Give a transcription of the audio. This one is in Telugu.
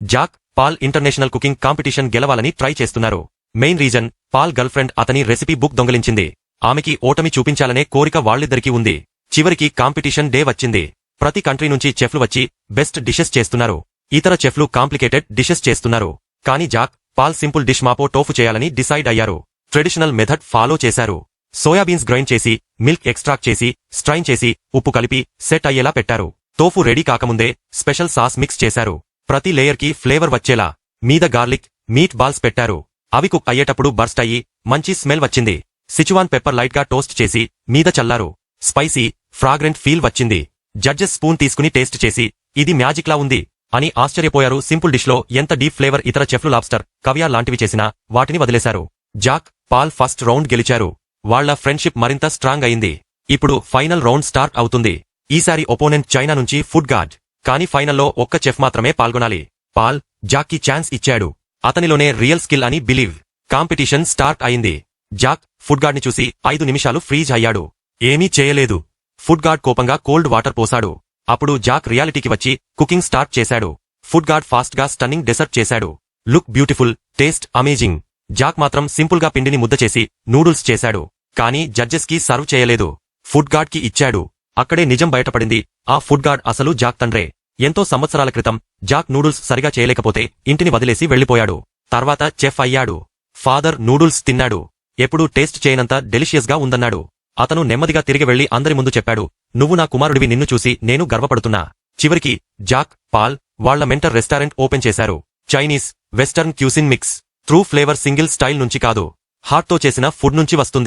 Jack Paul international cooking competition గెలవాలని ట్రై చేస్తున్నారు. మెయిన్ రీజన్ పాల్ గర్ల్ఫ్రెండ్ అతని రెసిపీ బుక్ దొంగలించింది. ఆమెకి ఓటమి చూపించాలనే కోరిక వాళ్ళిద్దరికీ ఉంది. చివరికి కాంపిటీషన్ డే వచ్చింది. ప్రతి కంట్రీ నుంచి చెఫ్లు వచ్చి బెస్ట్ డిషెస్ చేస్తున్నారు. ఇతర చెఫ్లు కాంప్లికేటెడ్ డిషెస్ చేస్తున్నారు. కానీ Jack Paul simple dish mapo tofu చేయాలని డిసైడ్ అయ్యారు. ట్రెడిషనల్ మెథడ్ ఫాలో చేశారు. సోయాబీన్స్ గ్రైండ్ చేసి మిల్క్ ఎక్స్ట్రాక్ట్ చేసి స్ట్రైన్ చేసి ఉప్పు కలిపి సెట్ అయ్యేలా పెట్టారు. టోఫు రెడీ కాకముందే స్పెషల్ సాస్ మిక్స్ చేశారు. ప్రతి లేయర్కి ఫ్లేవర్ వచ్చేలా మీద గార్లిక్ మీట్ బాల్స్ పెట్టారు. అవి కుక్ అయ్యేటప్పుడు బర్స్ట్ అయ్యి మంచి స్మెల్ వచ్చింది. సిచువాన్ పెప్పర్ లైట్గా టోస్ట్ చేసి మీద చల్లారు. స్పైసీ ఫ్రాగ్రెంట్ ఫీల్ వచ్చింది. జడ్జెస్ స్పూన్ తీసుకుని టేస్ట్ చేసి ఇది మ్యాజిక్లా ఉంది అని ఆశ్చర్యపోయారు సింపుల్ డిష్లో ఎంత డీప్ ఫ్లేవర్ ఇతర చెఫ్లు లాబ్స్టర్ కవియా లాంటివి చేసినా వాటిని వదిలేశారు. జాక్ పాల్ ఫస్ట్ రౌండ్ గెలిచారు. వాళ్ళ ఫ్రెండ్షిప్ మరింత స్ట్రాంగ్ అయింది. ఇప్పుడు ఫైనల్ రౌండ్ స్టార్ట్ అవుతుంది. ఈసారి ఒపోనెంట్ చైనా నుంచి ఫుడ్ గార్డ్. కానీ ఫైనల్లో ఒక్క చెఫ్ మాత్రమే పాల్గొనాలి. పాల్ జాక్కి ఛాన్స్ ఇచ్చాడు. అతనిలోనే రియల్ స్కిల్ అని బిలీవ్. కాంపిటీషన్ స్టార్ట్ అయింది. జాక్ ఫుడ్ గార్డ్ని చూసి ఐదు నిమిషాలు ఫ్రీజ్ అయ్యాడు. ఏమీ చేయలేదు. ఫుడ్ గార్డ్ కోపంగా కోల్డ్ వాటర్ పోశాడు అప్పుడు జాక్ రియాలిటీకి వచ్చి కుకింగ్ స్టార్ట్ చేశాడు. ఫుడ్ గార్డ్ ఫాస్ట్గా స్టన్నింగ్ డెసర్ట్ చేశాడు. Look beautiful taste amazing. Jack మాత్రం సింపుల్గా పిండిని ముద్ద చేసి నూడిల్స్ చేశాడు. కానీ జడ్జెస్కి సర్వ్ చేయలేదు. ఫుడ్ గార్డ్కి ఇచ్చాడు. అక్కడే నిజం బయటపడింది. ఆ ఫుడ్ గార్డ్ అసలు జాక్ తండ్రే. ఎంతో సంవత్సరాల క్రితం జాక్ నూడుల్స్ సరిగా చేయలేకపోతే ఇంటిని వదిలేసి వెళ్ళిపోయాడు తర్వాత చెఫ్ అయ్యాడు. ఫాదర్ నూడుల్స్ తిన్నాడు. ఎప్పుడూ టేస్ట్ చేయనంత డెలిషియస్గా ఉందన్నాడు. అతను నెమ్మదిగా తిరిగి వెళ్ళి అందరి ముందు చెప్పాడు నువ్వు నా కుమారుడివి నిన్ను చూసి నేను గర్వపడుతున్నా. చివరికి జాక్ పాల్ వాళ్ళ మెంటర్ రెస్టారెంట్ ఓపెన్ చేశారు. Chinese western cuisine mix through flavour single style నుంచి కాదు. హార్ట్తో చేసిన ఫుడ్ నుంచి వస్తుంది.